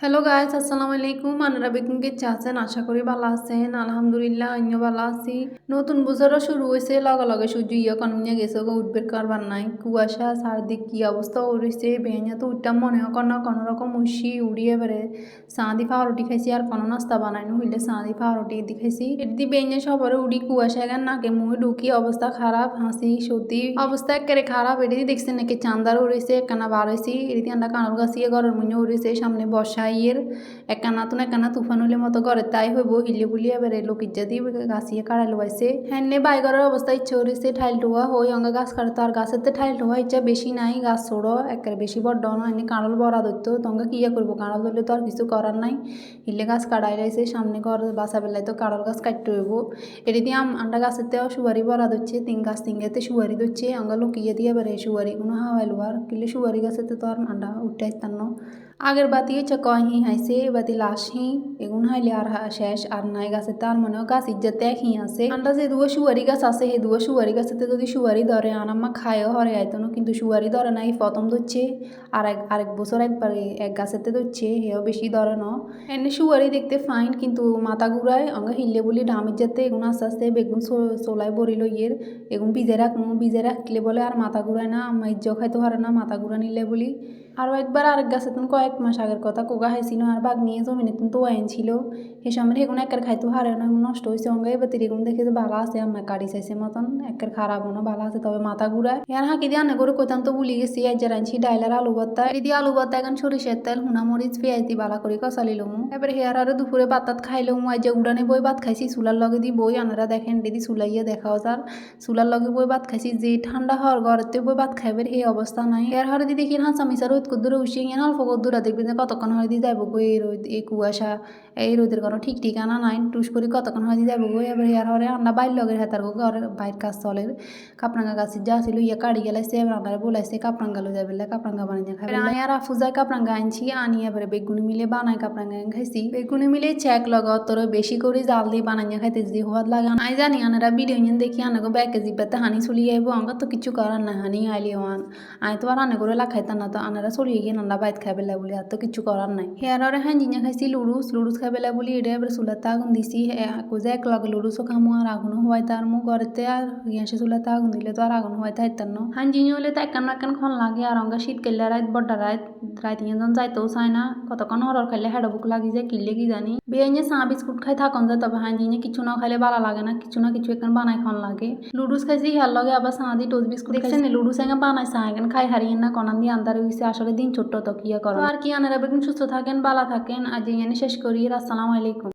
Hello guys আসসালামু আলাইকুম আনারা বেগম কে আছেন আশা করি ভালো আছেন আলহামদুলিল্লাহ আমিও ভালো আছি নতুন বছরও শুরু হয়েছে লগে লগে সূর্য ইয়ে কনমিয়া গেছে গো উঠবে কারবার নাই কুয়াশা চারদিক কি অবস্থা উড়েছে বেঁয়া তো উঠতাম মনে হয় কোনো কোনো রকম উশি উড়িয়ে বেড়ে সাঁদি ফাওয়ারটি খাইছি আর কোনো নাস্তা বানাইনো হইলে সাঁদি ফাওয়ারটি দি খাইছি এটি বেঁয়া সবারে উড়ি কুয়াশা গান নাকে মুখে ঢুকি অবস্থা খারাপ হাসি সত্যি অবস্থা একেবারে খারাপ এটি দেখছেন নাকি চান্দার উড়েছে একখানা হয়েছি এটি আমরা কানর গাছিয়ে ঘরের মুഞ്ഞে উড়েছে সামনে বর্ষা ইয়ের একানা তো একানা তুফান হলে মতো ঘরে তাই হইব, হিলে বেড়ে লোক ইজ্জাদি গাছিয়ে কাড়াই লোয়াইছে হ্যাঁ বাইগরের অবস্থা ইচ্ছে করেছে ঠাইল টোয়া হই, অঙ্গা গাছ কাটতো আর গাছের তো ঠাইল টোয়া ইচ্ছা বেশি নাই, গাছ ছোড়ো, একেবারে বেশি বড্ড না এনে কাঁড়ল বড়া ধরতো তঙ্গে কিয়া করব, কাঁড়ল ধরলে তো আর কিছু করার নাই। হিলে গাছ কাড়াই রাইছে সামনে ঘর বাসা বেলায় তো কাঁড়ল গাছ কাটতে হইব। এটি দিয়ে আন্ডা গাছের তেও সুয়ারি বড়া ধরছে, তিন গাছ তিনগাতে সুয়ারি ধরছে, অঙ্গা লুকিয়ে দিয়ে বেড়ে সুয়ারি কোনো হাওয়াই লোয়ার কিলে সুয়ারি গাছেতে তো আর আন্ডা উঠে আসতাম আগের হচ্ছে কহি হাইছে এবাতি লাশ এগুন হাইলে আর শেষ আর নাই গাছে তার মনেও গাছ ইজ্জত এক হি আছে আমরা যে দুয়ো সুয়ারি গাছ আছে সেই দুয়ো সুয়ারি গাছেতে যদি সুয়ারি ধরে আনাম্মা খায়ও হরে আইতনো কিন্তু সুয়ারি ধরে নাই প্রথম ধরছে আর এক আরেক বছর একবার এক গাছেতে ধরছে হেও বেশি ধরে ন এনে সুয়ারি দেখতে ফাইন কিন্তু মাথা ঘুরায় অঙ্গ হিললে বলি ডামির যাতে এগুন আস্তে আস্তে বেগুন চোলাই বরিল ইয়ের এগুন ভিজে রাখব ভিজে রাখলে বলে আর মাথা ঘুরায় না আমার ইজ্জ খাইতে পারে না মাথা ঘুরা নিলে বলি আরও একবার আরেক গাছে তুমি কয়েক মাস আগের কথা কোগা হাইছিল আর বাঘ নিয়ে জমিনে তুমি তো আইন ছিল। সে সময় এগুলো একের খাইতো, হারে না, নষ্ট হয়েছে অঙ্গে। এবার এগুলো দেখে ভালো আছে আমার কাড়ি চাইছে মতন। একের খারাপ না ভালো আছে, তবে মাথা ঘুরায়। ইয়ার হাঁকি দিয়ে আনে করে কইতাম তো ভুলি গেছি আজ আনছি ডাইলার আলু ভর্তা। এদি আলু ভর্তা, এখন সরিষার তেল, হুনা মরিচ, পেঁয়াজ দি বালা করে কষালি লমু। এবার হেয়ার আরও দুপুরে ভাত খাইলাম আজ যে উড়ানে বই ভাত খাইছি, চুলার লগে দি বই, আনারা দেখেন দিদি চুলাইয়া দেখাও যার চুলার লগে বই ভাত খাইছি যে ঠান্ডা হওয়ার ঘরেতে বই ভাত খাইবে সেই অবস্থা নাই। এর হরে দিদি কি হাঁচা মিশা রোদ কুদ্দুরে উসিয়ে গিয়ে অল্প কুদ্দুরা দেখবেন যে কতক্ষণ হরে দিয়ে যাইব গো এই রোদ, এই কুয়াশা, এই রোদের কোনো ঠিক ঠিকানা নাই। টুস করে কতক্ষণ হরে দিয়ে যাইব গো, এবার ইয়ার হরে আমরা বাইর লগের হেতার গো, ঘরের বাইর কাজ চলের। কাপড়াঙ্গা গাছের যা ছিল ইয়ে কাড়ি গেলাইছে, এবার আমরা বলাইছে কাপড়াঙ্গা লো যাবে কাপড়াঙ্গা বানিয়ে খাবে আমি আর আফু যায় কাপড়াঙ্গা আনছি, আনি এবারে বেগুনি মিলে বানাই কাপড়াঙ্গা খাইছি। বেগুনি মিলে চেক লগ তোর বেশি করে, জাল দিয়ে বানাইয়া খাইতে যে হওয়ার লাগে আই জানি আনারা ভিডিও নিয়ে দেখি আনাগো ব্যাগ কেজি পেতে হানি চলি আইব, আঙ্গা তো কিছু করার না হানি আইলি ওয়ান আই তো আর আনে করে লাখাইতাম না তো, আনারা চলিয়ে গিয়ে নান্ডা বাইত খাই বেলা বলি আর তো কিছু করার নাই। হেয়ারে হ্যাঁ জিনিয়া খাইছি লুডুস লুডুস খাই বেলা বলি এটা এবার চুলাতে আগুন দিছি যে এক লগে লুডুসও খামো আর আগুনও হওয়াই তার মো ঘরেতে আর গ্যাসে চুলাতে আগুন দিলে তো আর আগুন হওয়াই তাইতাম না। হান জিনি হলে তো একান একান খন লাগে আর অঙ্গা শীত কেলে রাত বড্ডা রাত রাত ইয়েজন যাইতেও চায় না। কতক্ষণ হরর খাইলে হেড বুক লাগি যায় কিনলে কি জানি। বেয়ে চা বিস্কুট খাই থাকুন যায় তবে হান জিনিয়ে কিছু না খাইলে ভালো লাগে না, কিছু না কিছু এখান বানাই খন লাগে। লুডুস খাইছি হেয়ার লগে আবার চা দি টোস্ট বিস্কুট দেখছেন লুডুস এখানে বানাই চা এখানে খাই হারিয়ে না কনান দিয়ে আন্দার হয়েছে আসলে দিন ছোট্ট তো, কি করো আর কি আনারা বেগুন সুস্থ থাকেন, ভালো থাকেন। আজ এখানে শেষ করি। আসসালামু আলাইকুম।